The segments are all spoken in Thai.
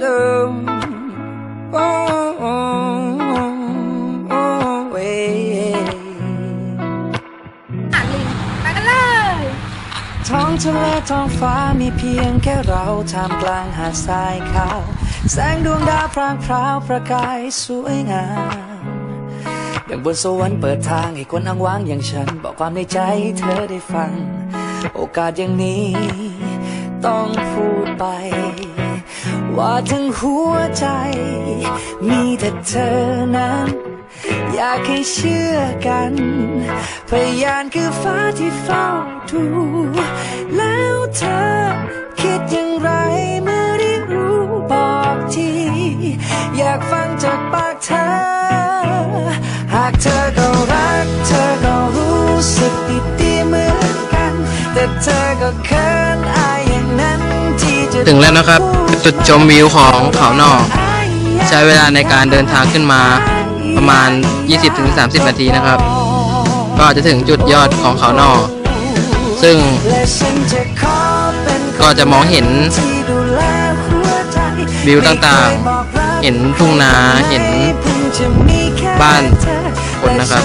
do. Oh, oh, oh, oh, yeah. อ่าลิงไปกันเลยท้องทะเลท้องฟ้ามีเพียงแค่เราท่ามกลางหาดทรายขาว แสงดวงดาวพรางพราวประกายสวยงามอย่างบนสวรรค์เปิดทางให้คนอ้างว้างอย่างฉัน บอกความในใจใเธอได้ฟัง โอกาสอย่างนี้ ต้องพูดไป ว่าทั้งหัวใจ มีแต่เธอนั้น อยากให้เชื่อกัน พยานคือฟ้าที่เฝ้าดูแล้วเธอคิดอย่างไรเมื่อได้รู้บอกที อยากฟังจากปากเธอ หากเธอก็รัก เธอก็รู้สึกดีๆเหมือนกัน แต่เธอก็เขิน ถึงแล้วนะครับ จุดชมวิวของเขาหนอกใช้เวลาในการเดินทางขึ้นมาประมาณ 20-30 นาทีนะครับ ก็จะถึงจุดยอดของเขาหนอกซึ่งก็จะมองเห็นวิวต่างๆ เห็นทุ่งนา เห็นบ้านคนนะครับ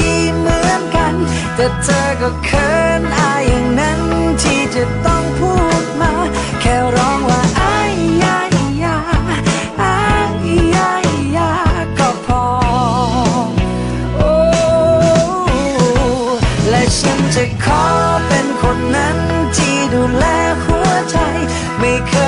ดีเหมือนกัน แต่เธอก็เขินอายอย่างนั้นที่จะต้องพูดมา แค่ร้องว่าอายยายาอายยายาก็พอ โอ้และฉันจะขอเป็นคนนั้นที่ดูแลหัวใจ ไม่เคย